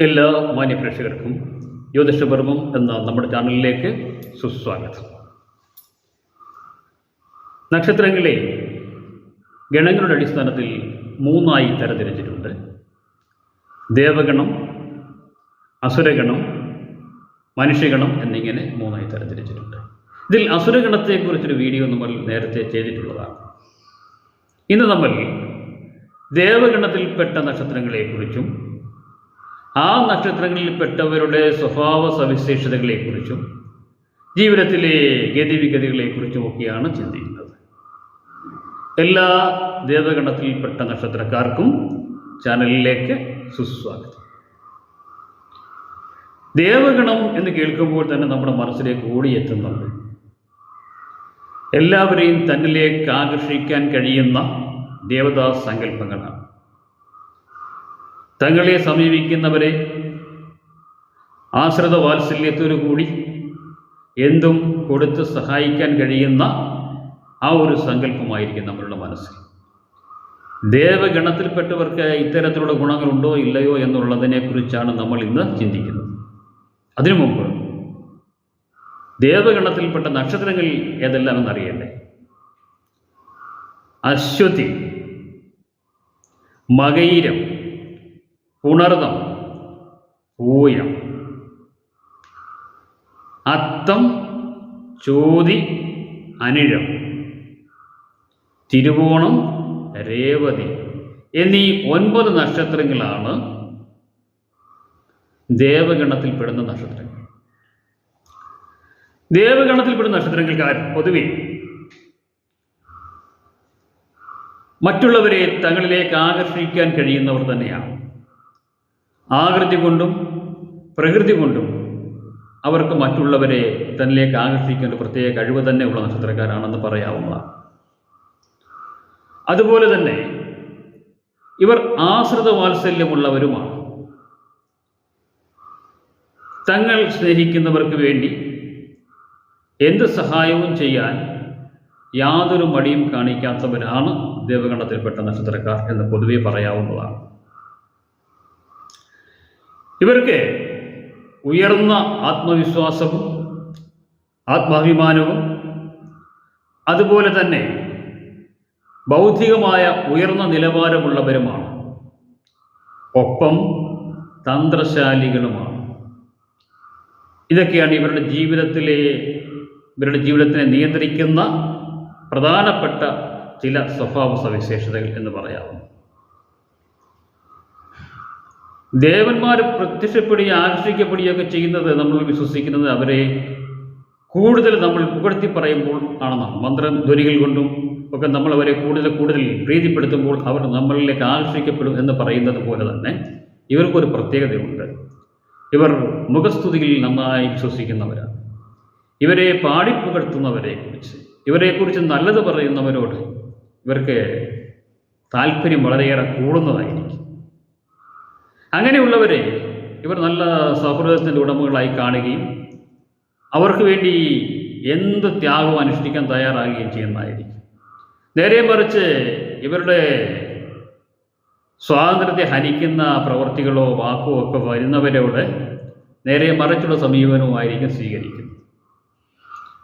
എല്ലാ മാന്യ പ്രേക്ഷകർക്കും ജ്യോതിഷപർമ്മം എന്ന നമ്മുടെ ചാനലിലേക്ക് സുസ്വാഗതം. നക്ഷത്രങ്ങളെ ഗണങ്ങളുടെ അടിസ്ഥാനത്തിൽ മൂന്നായി തരംതിരിച്ചിട്ടുണ്ട്. ദേവഗണം അസുരഗണം മനുഷ്യഗണം എന്നിങ്ങനെ മൂന്നായി തരംതിരിച്ചിട്ടുണ്ട്. ഇതിൽ അസുരഗണത്തെക്കുറിച്ചൊരു വീഡിയോ നമ്മൾ നേരത്തെ ചെയ്തിട്ടുള്ളതാണ്. ഇന്ന് നമ്മൾ ദേവഗണത്തിൽപ്പെട്ട നക്ഷത്രങ്ങളെക്കുറിച്ചും ആ നക്ഷത്രങ്ങളിൽപ്പെട്ടവരുടെ സ്വഭാവ സവിശേഷതകളെക്കുറിച്ചും ജീവിതത്തിലെ ഗതിവിഗതികളെക്കുറിച്ചുമൊക്കെയാണ് ചിന്തിക്കുന്നത്. എല്ലാ ദേവഗണത്തിൽപ്പെട്ട നക്ഷത്രക്കാർക്കും ചാനലിലേക്ക് സുസ്വാഗതം. ദേവഗണം എന്ന് കേൾക്കുമ്പോൾ തന്നെ നമ്മുടെ മനസ്സിലേക്ക് ഓടിയെത്തുന്നുണ്ട്. എല്ലാവരെയും തന്നിലേക്ക് ആകർഷിക്കാൻ കഴിയുന്ന ദേവതാ സങ്കല്പങ്ങളാണ് തങ്ങളെ സമീപിക്കുന്നവരെ ആശ്രിത വാത്സല്യത്തോടു കൂടി എന്തും കൊടുത്ത് സഹായിക്കാൻ കഴിയുന്ന ആ ഒരു സങ്കല്പമായിരിക്കും നമ്മളുടെ മനസ്സിൽ. ദേവഗണത്തിൽപ്പെട്ടവർക്ക് ഇത്തരത്തിലുള്ള ഗുണങ്ങളുണ്ടോ ഇല്ലയോ എന്നുള്ളതിനെക്കുറിച്ചാണ് നമ്മൾ ഇന്ന് ചിന്തിക്കുന്നത്. അതിനു മുമ്പ് ദേവഗണത്തിൽപ്പെട്ട നക്ഷത്രങ്ങൾ ഏതെല്ലാം എന്നറിയണ്ടേ അശ്വതി മകയിരം പുണർദം. പൂയം. അത്തം ചോതി അനിഴം. തിരുവോണം രേവതി എന്നീ ഒൻപത് നക്ഷത്രങ്ങളാണ് ദേവഗണത്തിൽപ്പെടുന്ന നക്ഷത്രങ്ങൾ. ദേവഗണത്തിൽപ്പെടുന്ന നക്ഷത്രങ്ങൾക്കാർ പൊതുവെ മറ്റുള്ളവരെ തങ്ങളിലേക്ക് ആകർഷിക്കാൻ കഴിയുന്നവർ തന്നെയാണ്. ആകൃതി കൊണ്ടും പ്രകൃതി കൊണ്ടും അവർക്ക് മറ്റുള്ളവരെ തന്നിലേക്ക് ആകർഷിക്കേണ്ട ഒരു പ്രത്യേക കഴിവ് തന്നെ ഉള്ള നക്ഷത്രക്കാരാണെന്ന് പറയാവുന്നതാണ്. അതുപോലെ തന്നെ ഇവർ ആശ്രിത വാത്സല്യമുള്ളവരുമാണ്. തങ്ങൾ സ്നേഹിക്കുന്നവർക്ക് വേണ്ടി എന്ത് സഹായവും ചെയ്യാൻ യാതൊരു മടിയും കാണിക്കാത്തവരാണ് ദേവഗണത്തിൽപ്പെട്ട നക്ഷത്രക്കാർ എന്ന് പൊതുവെ പറയാവുന്നതാണ്. ഇവർക്ക് ഉയർന്ന ആത്മവിശ്വാസവും ആത്മാഭിമാനവും അതുപോലെ തന്നെ ബൗദ്ധികമായ ഉയർന്ന നിലവാരമുള്ളവരുമാണ്. ഒപ്പം തന്ത്രശാലികളുമാണ്. ഇതൊക്കെയാണ് ഇവരുടെ ജീവിതത്തിലെ ഇവരുടെ ജീവിതത്തിനെ നിയന്ത്രിക്കുന്ന പ്രധാനപ്പെട്ട ചില സ്വഭാവ സവിശേഷതകൾ എന്ന് പറയാവുന്നു ദേവന്മാർ പ്രത്യക്ഷപ്പെടുകയും ആകർഷിക്കപ്പെടുകയൊക്കെ ചെയ്യുന്നത് നമ്മൾ വിശ്വസിക്കുന്നത് അവരെ കൂടുതൽ നമ്മൾ പുകഴ്ത്തി പറയുമ്പോൾ ആണെന്നാണ്. മന്ത്രം ധ്വനികൾ കൊണ്ടും ഒക്കെ നമ്മൾ അവരെ കൂടുതൽ കൂടുതൽ പ്രീതിപ്പെടുത്തുമ്പോൾ അവർ നമ്മളിലേക്ക് ആകർഷിക്കപ്പെടും എന്ന് പറയുന്നത് പോലെ തന്നെ ഇവർക്കൊരു പ്രത്യേകതയുണ്ട്. ഇവർ മുഖസ്തുതിയിൽ നന്നായി വിശ്വസിക്കുന്നവരാണ്. ഇവരെ പാടിപ്പുകഴ്ത്തുന്നവരെ കുറിച്ച് ഇവരെക്കുറിച്ച് നല്ലത് പറയുന്നവരോട് ഇവർക്ക് താല്പര്യം വളരെയേറെ കൂടുന്നതായിരിക്കും അങ്ങനെയുള്ളവരെ ഇവർ നല്ല സൗഹൃദത്തിന്റെ ഉടമകളായി കാണുകയും അവർക്ക് വേണ്ടി എന്ത് ത്യാഗവും അനുഷ്ഠിക്കാൻ തയ്യാറാകുകയും ചെയ്യുന്നതായിരിക്കും. നേരെ മറിച്ച് ഇവരുടെ സ്വാതന്ത്ര്യത്തെ ഹനിക്കുന്ന പ്രവൃത്തികളോ വാക്കോ ഒക്കെ വരുന്നവരോട് നേരെ മറിച്ചുള്ള സമീപനവുമായിരിക്കും സ്വീകരിക്കുന്നത്.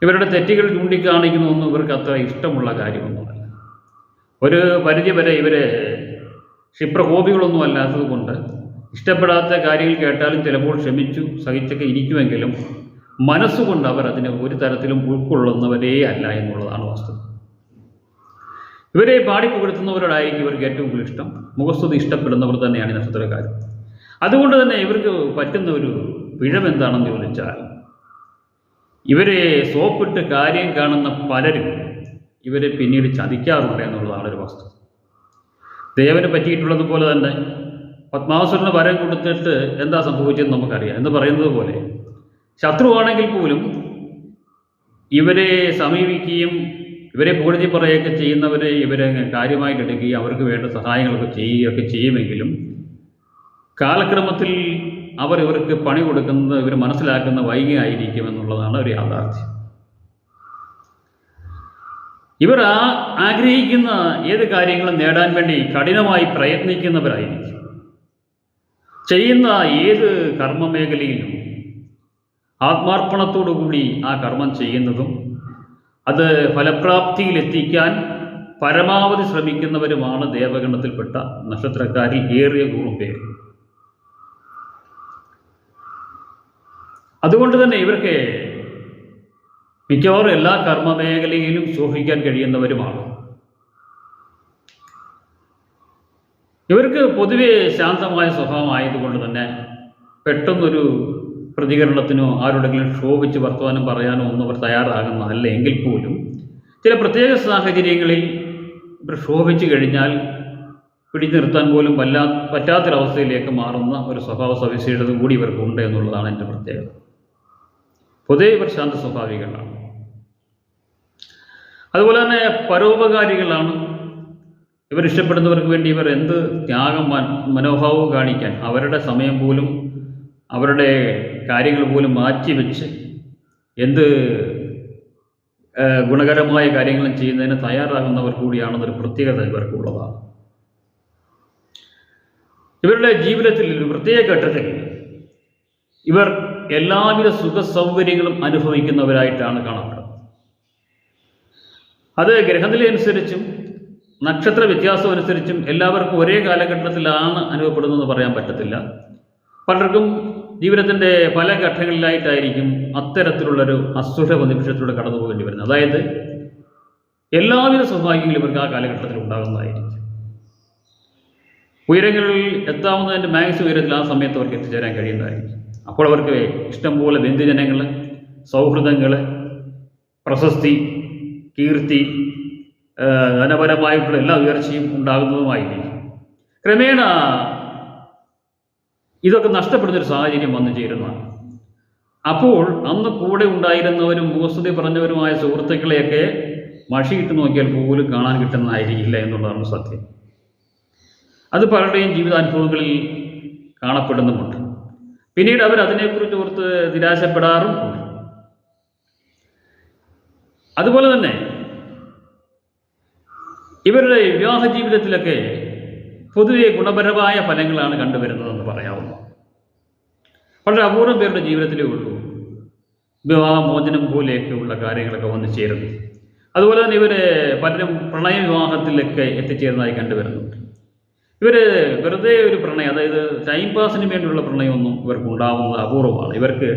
ഇവരുടെ തെറ്റുകൾ ചൂണ്ടിക്കാണിക്കുന്നതൊന്നും ഇവർക്ക് അത്ര ഇഷ്ടമുള്ള കാര്യമൊന്നുമല്ല. ഒരു പരിധി വരെ ഇവർ ക്ഷിപ്രകോപികളൊന്നും അല്ലാത്തത് കൊണ്ട് ഇഷ്ടപ്പെടാത്ത കാര്യങ്ങൾ കേട്ടാലും ചിലപ്പോൾ ക്ഷമിച്ചു സഹിച്ചൊക്കെ ഇരിക്കുമെങ്കിലും മനസ്സുകൊണ്ട് അവർ അതിനെ ഒരു തരത്തിലും ഉൾക്കൊള്ളുന്നവരേ അല്ല എന്നുള്ളതാണ് വസ്തുത. ഇവരെ പാടിപ്പുകഴ്ത്തുന്നവരോടായിരിക്കും ഇവർക്ക് ഏറ്റവും കൂടുതൽ ഇഷ്ടം. മുഖസ്തുതി ഇഷ്ടപ്പെടുന്നവർ തന്നെയാണ് നക്ഷത്രക്കാർ. അതുകൊണ്ട് തന്നെ ഇവർക്ക് പറ്റുന്ന ഒരു പിഴമെന്താണെന്ന് ചോദിച്ചാൽ ഇവരെ സോപ്പിട്ട് കാര്യം കാണുന്ന പലരും ഇവരെ പിന്നീട് ചതിക്കാറുണ്ട് എന്നുള്ളതാണ് ഒരു വസ്തു ദേവന് പറ്റിയിട്ടുള്ളതുപോലെ തന്നെ പത്മാസുരന് വരം കൊടുത്തിട്ട് എന്താ സംഭവിച്ചതെന്ന് നമുക്കറിയാം. എന്ന് പറയുന്നത് പോലെ ശത്രുവാണെങ്കിൽ പോലും ഇവരെ സമീപിക്കുകയും ഇവരെ പൂഴ്ത്തി പറയുകയൊക്കെ ചെയ്യുന്നവരെ ഇവരെ കാര്യമായിട്ട് എടുക്കുകയും അവർക്ക് വേണ്ട സഹായങ്ങളൊക്കെ ചെയ്യുകയൊക്കെ ചെയ്യുമെങ്കിലും കാലക്രമത്തിൽ അവർ ഇവർക്ക് പണി കൊടുക്കുന്നത് ഇവർ മനസ്സിലാക്കുന്ന വൈകിയായിരിക്കും എന്നുള്ളതാണ് ഒരു യാഥാർത്ഥ്യം. ഇവർ ആ ആഗ്രഹിക്കുന്ന ഏത് കാര്യങ്ങളും നേടാൻ വേണ്ടി കഠിനമായി പ്രയത്നിക്കുന്നവരായിരിക്കും. ചെയ്യുന്ന ഏത് കർമ്മമേഖലയിലും ആത്മാർപ്പണത്തോടുകൂടി ആ കർമ്മം ചെയ്യുന്നതും അത് ഫലപ്രാപ്തിയിലെത്തിക്കാൻ പരമാവധി ശ്രമിക്കുന്നവരുമാണ് ദേവഗണത്തിൽപ്പെട്ട നക്ഷത്രക്കാരിൽ ഏറിയ കൂറും പേര് അതുകൊണ്ട് തന്നെ ഇവർക്ക് മിക്കവാറും എല്ലാ കർമ്മമേഖലയിലും ശോഭിക്കാൻ കഴിയുന്നവരുമാണ്. ഇവർക്ക് പൊതുവെ ശാന്തമായ സ്വഭാവമായതുകൊണ്ട് തന്നെ പെട്ടെന്നൊരു പ്രതികരണത്തിനോ ആരോടെങ്കിലും ക്ഷോഭിച്ച് വർത്തമാനം പറയാനോ ഒന്നും അവർ തയ്യാറാകുന്നതല്ല എങ്കിൽ പോലും ചില പ്രത്യേക സാഹചര്യങ്ങളിൽ ക്ഷോഭിച്ചു കഴിഞ്ഞാൽ പിടിച്ചു നിർത്താൻ പോലും വല്ലാ പറ്റാത്തൊരവസ്ഥയിലേക്ക് മാറുന്ന ഒരു സ്വഭാവ സവിശേഷത കൂടി ഇവർക്കുണ്ട് എന്നുള്ളതാണ് എന്റെ പ്രത്യേകത. പൊതുവെ ഇവർ ശാന്ത സ്വഭാവികളാണ് അതുപോലെ തന്നെ പരോപകാരികളാണ് ഇവർ ഇഷ്ടപ്പെടുന്നവർക്ക് വേണ്ടി ഇവർ എന്ത് ത്യാഗം മനോഭാവവും കാണിക്കാൻ അവരുടെ സമയം പോലും അവരുടെ കാര്യങ്ങൾ പോലും മാറ്റിവെച്ച് എന്ത് ഗുണകരമായ കാര്യങ്ങളും ചെയ്യുന്നതിന് തയ്യാറാകുന്നവർ കൂടിയാണെന്നൊരു പ്രത്യേകത ഇവർക്കുള്ളതാണ്. ഇവരുടെ ജീവിതത്തിൽ ഒരു പ്രത്യേക ഘട്ടത്തിൽ ഇവർ എല്ലാവിധ സുഖ സൗകര്യങ്ങളും അനുഭവിക്കുന്നവരായിട്ടാണ് കാണപ്പെടുന്നത്. അത് ഗ്രഹനില അനുസരിച്ചും നക്ഷത്ര വ്യത്യാസം അനുസരിച്ചും എല്ലാവർക്കും ഒരേ കാലഘട്ടത്തിലാണ് അനുഭവപ്പെടുന്നതെന്ന് പറയാൻ പറ്റത്തില്ല. പലർക്കും ജീവിതത്തിന്റെ പല ഘട്ടങ്ങളിലായിട്ടായിരിക്കും അത്തരത്തിലുള്ളൊരു അസുഖ നിമിഷത്തിലൂടെ കടന്നു പോകേണ്ടി വരുന്നത്. അതായത് എല്ലാവിധ സൗഭാഗ്യങ്ങളും ഇവർക്ക് ആ കാലഘട്ടത്തിൽ ഉണ്ടാകുന്നതായിരിക്കും. ഉയരങ്ങളിൽ എത്താവുന്നതിന്റെ മാക്സിമം ഉയരത്തിൽ ആ സമയത്ത് അവർക്ക് എത്തിച്ചേരാൻ കഴിയുന്നതായിരിക്കും. അപ്പോൾ അവർക്ക് ഇഷ്ടംപോലെ ബന്ധുജനങ്ങൾ സൗഹൃദങ്ങൾ പ്രശസ്തി കീർത്തി ധനപരമായിട്ടുള്ള എല്ലാ ഉയർച്ചയും ഉണ്ടാകുന്നതുമായിരിക്കും. ക്രമേണ ഇതൊക്കെ നഷ്ടപ്പെടുന്നൊരു സാഹചര്യം വന്നു ചേരുന്നതാണ് അപ്പോൾ അന്ന് കൂടെ ഉണ്ടായിരുന്നവരും മുഖസ്തുതി പറഞ്ഞവരുമായ സുഹൃത്തുക്കളെയൊക്കെ മഷിയിട്ട് നോക്കിയാൽ പോലും കാണാൻ കിട്ടുന്നതായിരിക്കില്ല എന്നുള്ളതാണ് സത്യം. അത് പലരുടെയും ജീവിതാനുഭവങ്ങളിൽ കാണപ്പെടുന്നുമുണ്ട്. പിന്നീട് അവർ അതിനെക്കുറിച്ച് ഓർത്ത് നിരാശപ്പെടാറും അതുപോലെ തന്നെ ഇവരുടെ വിവാഹ ജീവിതത്തിലൊക്കെ പൊതുവെ ഗുണപരമായ ഫലങ്ങളാണ് കണ്ടുവരുന്നതെന്ന് പറയാവുന്നു. വളരെ അപൂർവം പേരുടെ ജീവിതത്തിലേ ഉള്ളൂ. വിവാഹമോചനം പോലെയൊക്കെയുള്ള കാര്യങ്ങളൊക്കെ വന്നു ചേരുന്നു. അതുപോലെ തന്നെ ഇവർ പലരും പ്രണയ വിവാഹത്തിലൊക്കെ എത്തിച്ചേരുന്നതായി കണ്ടുവരുന്നുണ്ട്. ഇവർ വെറുതെ ഒരു പ്രണയം അതായത് ടൈം പാസിന് വേണ്ടിയുള്ള പ്രണയമൊന്നും ഇവർക്ക് ഉണ്ടാവുന്നത് അപൂർവമാണ്. ഇവർക്ക്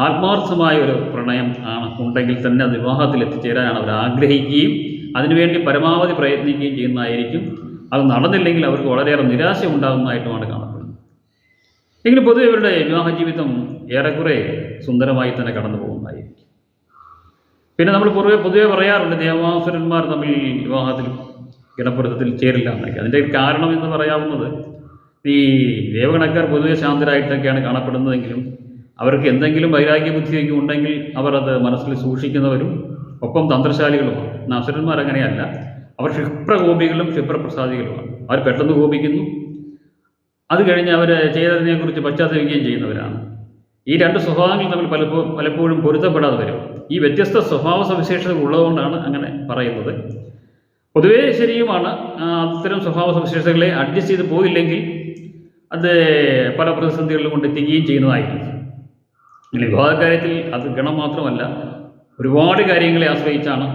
ആത്മാർത്ഥമായ ഒരു പ്രണയം ആണ് ഉണ്ടെങ്കിൽ തന്നെ അത് വിവാഹത്തിൽ എത്തിച്ചേരാനാണ് അവർ ആഗ്രഹിക്കുകയും അതിനുവേണ്ടി പരമാവധി പ്രയത്നിക്കുകയും ചെയ്യുന്നതായിരിക്കും. അത് നടന്നില്ലെങ്കിൽ അവർക്ക് വളരെയേറെ നിരാശ ഉണ്ടാകുന്നതായിട്ടുമാണ് കാണപ്പെടുന്നത്. എങ്കിലും പൊതുവെ ഇവരുടെ വിവാഹ ജീവിതം ഏറെക്കുറെ സുന്ദരമായി തന്നെ കടന്നു പോകുന്നതായിരിക്കും. പിന്നെ നമ്മൾ പൊതുവെ പൊതുവെ പറയാറുണ്ട് ദേവാസുരന്മാർ തമ്മിൽ വിവാഹത്തിൽ ഗണപ്പൊരുത്തത്തിൽ ചേരില്ല എന്നൊക്കെ. അതിന്റെ കാരണം എന്ന് പറയാവുന്നത് ഈ ദേവഗണക്കാർ പൊതുവെ ശാന്തരായിട്ടൊക്കെയാണ് കാണപ്പെടുന്നതെങ്കിലും അവർക്ക് എന്തെങ്കിലും വൈരാഗ്യ ബുദ്ധിയൊക്കെ ഉണ്ടെങ്കിൽ അവർ അത് മനസ്സിൽ സൂക്ഷിക്കുന്നവരും ഒപ്പം തന്ത്രശാലികളുമാണ്. എന്നാൽ അസുരന്മാർ അങ്ങനെയല്ല. അവർ ക്ഷിപ്രകോപികളും ക്ഷിപ്രപ്രസാദികളുമാണ്. അവർ പെട്ടെന്ന് കോപിക്കുന്നു. അത് കഴിഞ്ഞ് അവർ ചെയ്തതിനെക്കുറിച്ച് പശ്ചാത്തപിക്കുകയും ചെയ്യുന്നവരാണ്. ഈ രണ്ട് സ്വഭാവങ്ങൾ തമ്മിൽ പലപ്പോഴും പലപ്പോഴും പൊരുത്തപ്പെടാതെ വരും. ഈ വ്യത്യസ്ത സ്വഭാവ സവിശേഷതകൾ ഉള്ളതുകൊണ്ടാണ് അങ്ങനെ പറയുന്നത്. പൊതുവേ ശരിയുമാണ് അത്തരം സ്വഭാവ സവിശേഷതകളെ അഡ്ജസ്റ്റ് ചെയ്ത് പോയില്ലെങ്കിൽ അത് പല പ്രതിസന്ധികളിലും കൊണ്ട് എത്തിക്കുകയും ചെയ്യുന്നതായിരിക്കും. വിവാഹ കാര്യത്തിൽ അത് ഗണം മാത്രമല്ല ഒരുപാട് കാര്യങ്ങളെ ആശ്രയിച്ചാണ്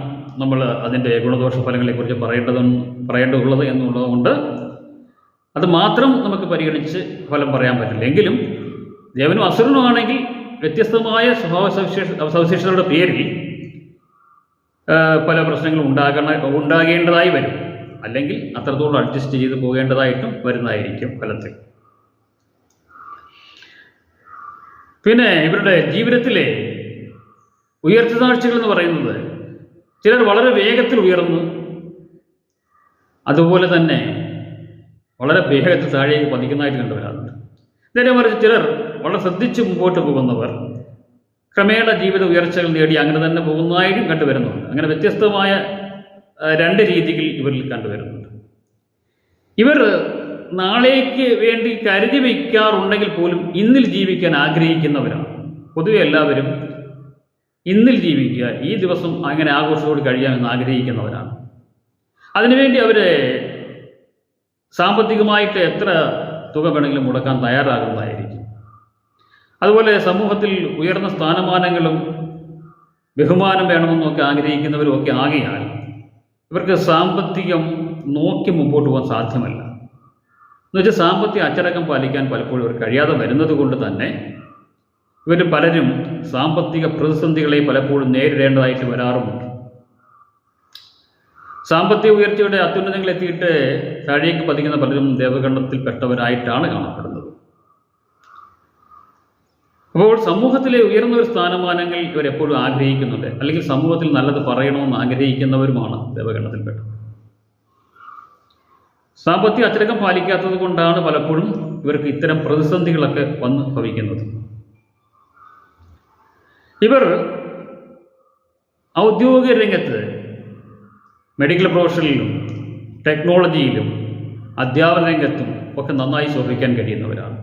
നമ്മൾ അതിന്റെ ഗുണദോഷ ഫലങ്ങളെക്കുറിച്ച് പറയേണ്ടതും പറയേണ്ടതുള്ളത് എന്നുള്ളതുകൊണ്ട് അത് മാത്രം നമുക്ക് പരിഗണിച്ച് ഫലം പറയാൻ പറ്റില്ല. എങ്കിലും ദേവനും അസുരനുമാണെങ്കിൽ വ്യത്യസ്തമായ സ്വഭാവ സവിശേഷ സവിശേഷതയുടെ പേരിൽ പല പ്രശ്നങ്ങളും ഉണ്ടാകണ ഉണ്ടാകേണ്ടതായി വരും. അല്ലെങ്കിൽ അത്രത്തോളം അഡ്ജസ്റ്റ് ചെയ്ത് പോകേണ്ടതായിട്ടും വരുന്നതായിരിക്കും ഫലത്തിൽ. പിന്നെ ഇവരുടെ ജീവിതത്തിലെ ഉയർച്ചതാഴ്ചകൾ എന്ന് പറയുന്നത് ചിലർ വളരെ വേഗത്തിൽ ഉയർന്നു. അതുപോലെ തന്നെ വളരെ വേഗത്തിൽ താഴേക്ക് പതിക്കുന്നതായിട്ട് കണ്ടുവരാറുണ്ട് നേരെ മറിച്ച് ചിലർ വളരെ ശ്രദ്ധിച്ച് മുമ്പോട്ട് പോകുന്നവർ ക്രമേണ ജീവിത ഉയർച്ചകൾ നേടി അങ്ങനെ തന്നെ പോകുന്നതായിട്ടും കണ്ടുവരുന്നുണ്ട് അങ്ങനെ വ്യത്യസ്തമായ രണ്ട് രീതികൾ ഇവരിൽ കണ്ടുവരുന്നുണ്ട് ഇവർ നാളേക്ക് വേണ്ടി കരുതി വയ്ക്കാറുണ്ടെങ്കിൽ പോലും ഇന്നിൽ ജീവിക്കാൻ ആഗ്രഹിക്കുന്നവരാണ്. പൊതുവെ എല്ലാവരും ഇന്നിൽ ജീവിക്കുക ഈ ദിവസം അങ്ങനെ ആഘോഷത്തോട് കഴിയാമെന്ന് ആഗ്രഹിക്കുന്നവരാണ്. അതിനുവേണ്ടി അവർ സാമ്പത്തികമായിട്ട് എത്ര തുക വേണമെങ്കിലും മുടക്കാൻ തയ്യാറാകുന്നതായിരിക്കും. അതുപോലെ സമൂഹത്തിൽ ഉയർന്ന സ്ഥാനമാനങ്ങളും ബഹുമാനം വേണമെന്നൊക്കെ ആഗ്രഹിക്കുന്നവരും ഒക്കെ ആകെയാൽ ഇവർക്ക് സാമ്പത്തികം നോക്കി മുമ്പോട്ട് പോകാൻ സാധ്യമല്ല. എന്നുവെച്ചാൽ സാമ്പത്തിക അച്ചടക്കം പാലിക്കാൻ പലപ്പോഴും ഇവർ കഴിയാതെ വരുന്നത് കൊണ്ട് തന്നെ ഇവർ പലരും സാമ്പത്തിക പ്രതിസന്ധികളെ പലപ്പോഴും നേരിടേണ്ടതായിട്ട് വരാറുമുണ്ട്. സാമ്പത്തിക ഉയർച്ചയുടെ അത്യുന്നതങ്ങളെത്തിയിട്ട് താഴേക്ക് പതിക്കുന്ന പലരും ദേവഗണത്തിൽപ്പെട്ടവരായിട്ടാണ് കാണപ്പെടുന്നത്. അപ്പോൾ സമൂഹത്തിലെ ഉയർന്ന ഒരു സ്ഥാനമാനങ്ങൾ ഇവരെപ്പോഴും ആഗ്രഹിക്കുന്നുണ്ട്. അല്ലെങ്കിൽ സമൂഹത്തിൽ നല്ലത് പറയണമെന്ന് ആഗ്രഹിക്കുന്നവരുമാണ് ദേവഗണത്തിൽപ്പെട്ടത് സാമ്പത്തിക അച്ചടക്കം പാലിക്കാത്തത് കൊണ്ടാണ് പലപ്പോഴും ഇവർക്ക് ഇത്തരം പ്രതിസന്ധികളൊക്കെ വന്ന് ഭവിക്കുന്നത്. ഇവർ ഔദ്യോഗിക രംഗത്ത് മെഡിക്കൽ പ്രൊഫഷനിലും ടെക്നോളജിയിലും അധ്യാപന രംഗത്തും ഒക്കെ നന്നായി ശോഭിക്കാൻ കഴിയുന്നവരാണ്.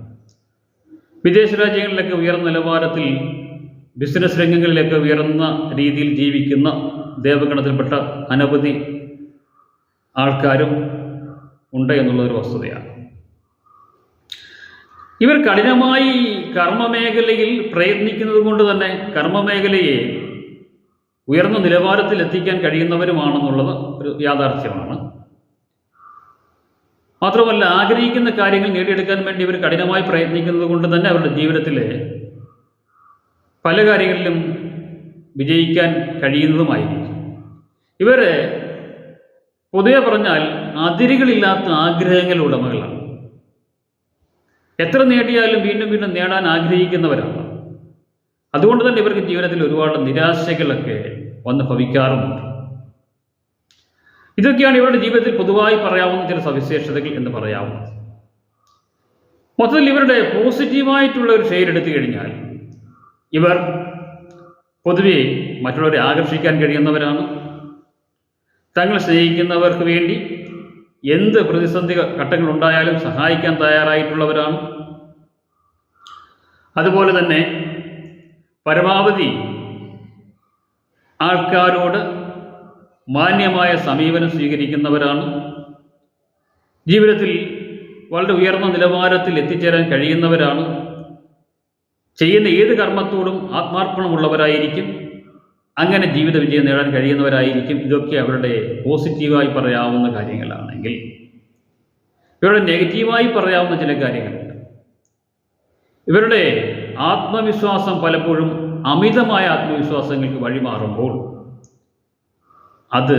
വിദേശ രാജ്യങ്ങളിലൊക്കെ ഉയർന്ന നിലവാരത്തിൽ ബിസിനസ് രംഗങ്ങളിലൊക്കെ ഉയർന്ന രീതിയിൽ ജീവിക്കുന്ന ദേവഗണത്തിൽപ്പെട്ട അനവധി ആൾക്കാരും ഉണ്ട് എന്നുള്ളൊരു വസ്തുതയാണ്. ഇവർ കഠിനമായി കർമ്മമേഖലയിൽ പ്രയത്നിക്കുന്നത് കൊണ്ട് തന്നെ കർമ്മമേഖലയെ ഉയർന്ന നിലവാരത്തിൽ എത്തിക്കാൻ കഴിയുന്നവരുമാണെന്നുള്ളത് ഒരു യാഥാർത്ഥ്യമാണ്. മാത്രമല്ല ആഗ്രഹിക്കുന്ന കാര്യങ്ങൾ നേടിയെടുക്കാൻ വേണ്ടി ഇവർ കഠിനമായി പ്രയത്നിക്കുന്നത് കൊണ്ട് തന്നെ അവരുടെ ജീവിതത്തിലെ പല കാര്യങ്ങളിലും വിജയിക്കാൻ കഴിയുന്നതുമായിരിക്കും. ഇവരെ പൊതുവെ പറഞ്ഞാൽ അതിരുകളില്ലാത്ത ആഗ്രഹങ്ങളുടെ ഉടമകളാണ് എത്ര നേടിയാലും വീണ്ടും വീണ്ടും നേടാൻ ആഗ്രഹിക്കുന്നവരാണ്. അതുകൊണ്ട് തന്നെ ഇവർക്ക് ജീവിതത്തിൽ ഒരുപാട് നിരാശകളൊക്കെ വന്ന് ഭവിക്കാറുമുണ്ട്. ഇതൊക്കെയാണ് ഇവരുടെ ജീവിതത്തിൽ പൊതുവായി പറയാവുന്ന ചില സവിശേഷതകൾ എന്ന് പറയാവുന്നത്. മൊത്തത്തിൽ ഇവരുടെ പോസിറ്റീവായിട്ടുള്ള ഒരു ഷെയർ എടുത്തു കഴിഞ്ഞാൽ ഇവർ പൊതുവെ മറ്റുള്ളവരെ ആകർഷിക്കാൻ കഴിയുന്നവരാണ്. തങ്ങൾ സ്നേഹിക്കുന്നവർക്ക് വേണ്ടി എന്ത് പ്രതിസന്ധി ഘട്ടങ്ങളുണ്ടായാലും സഹായിക്കാൻ തയ്യാറായിട്ടുള്ളവരാണ്. അതുപോലെ തന്നെ പരമാവധി ആൾക്കാരോട് മാന്യമായ സമീപനം സ്വീകരിക്കുന്നവരാണ്. ജീവിതത്തിൽ വളരെ ഉയർന്ന നിലവാരത്തിൽ എത്തിച്ചേരാൻ കഴിയുന്നവരാണ്. ചെയ്യുന്ന ഏത് കർമ്മത്തോടും ആത്മാർപ്പണമുള്ളവരായിരിക്കും. അങ്ങനെ ജീവിത വിജയം നേടാൻ കഴിയുന്നവരായിരിക്കും. ഇതൊക്കെ അവരുടെ പോസിറ്റീവായി പറയാവുന്ന കാര്യങ്ങളാണെങ്കിൽ. ഇവരുടെ നെഗറ്റീവായി പറയാവുന്ന ചില കാര്യങ്ങളുണ്ട്. ഇവരുടെ ആത്മവിശ്വാസം പലപ്പോഴും അമിതമായ ആത്മവിശ്വാസങ്ങൾക്ക് വഴിമാറുമ്പോൾ അത്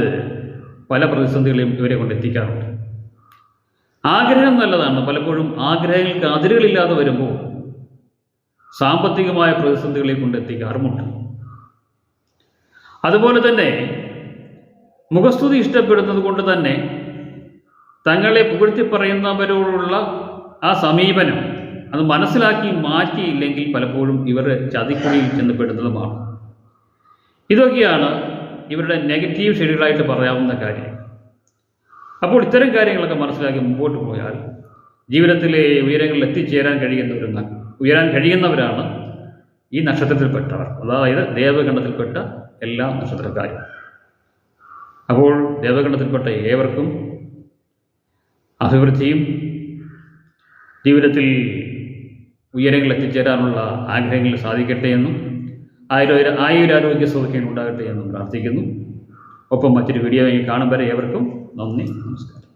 പല പ്രതിസന്ധികളെയും ഇവരെ കൊണ്ട് എത്തിക്കാറുണ്ട് ആഗ്രഹം നല്ലതാണ്. പലപ്പോഴും ആഗ്രഹങ്ങൾക്ക് അതിരുകളില്ലാതെ വരുമ്പോൾ സാമ്പത്തികമായ പ്രതിസന്ധികളെ കൊണ്ട് എത്തിക്കാറുമുണ്ട് അതുപോലെ തന്നെ മുഖസ്തുതി ഇഷ്ടപ്പെടുന്നത് കൊണ്ട് തന്നെ തങ്ങളെ പുകഴ്ത്തി പറയുന്നവരോടുള്ള ആ സമീപനം അത് മനസ്സിലാക്കി മാറ്റിയില്ലെങ്കിൽ പലപ്പോഴും ഇവർ ചതിക്കുഴിയിൽ ചെന്നപ്പെടുന്നതുമാണ് ഇതൊക്കെയാണ് ഇവരുടെ നെഗറ്റീവ് ഷെയ്ഡുകളായിട്ട് പറയാവുന്ന കാര്യം. അപ്പോൾ ഇത്തരം കാര്യങ്ങളൊക്കെ മനസ്സിലാക്കി മുമ്പോട്ട് പോയാൽ ജീവിതത്തിലെ ഉയരങ്ങളിൽ എത്തിച്ചേരാൻ കഴിയുന്നവരെന്ന ഉയരാൻ കഴിയുന്നവരാണ് ഈ നക്ഷത്രത്തിൽപ്പെട്ടവർ. അതായത് ദേവഗണത്തിൽപ്പെട്ട എല്ലാ നക്ഷത്രക്കാരും. അപ്പോൾ ദേവഗണത്തിൽപ്പെട്ട ഏവർക്കും അഭിവൃദ്ധിയും ജീവിതത്തിൽ ഉയരങ്ങൾ എത്തിച്ചേരാനുള്ള ആഗ്രഹങ്ങൾ സാധിക്കട്ടെ എന്നും ആയുര ആയുരാരോഗ്യ സൗഖ്യങ്ങൾ ഉണ്ടാകട്ടെ എന്നും പ്രാർത്ഥിക്കുന്നു. ഒപ്പം മറ്റൊരു വീഡിയോ കാണും വരെ ഏവർക്കും നന്ദി നമസ്കാരം.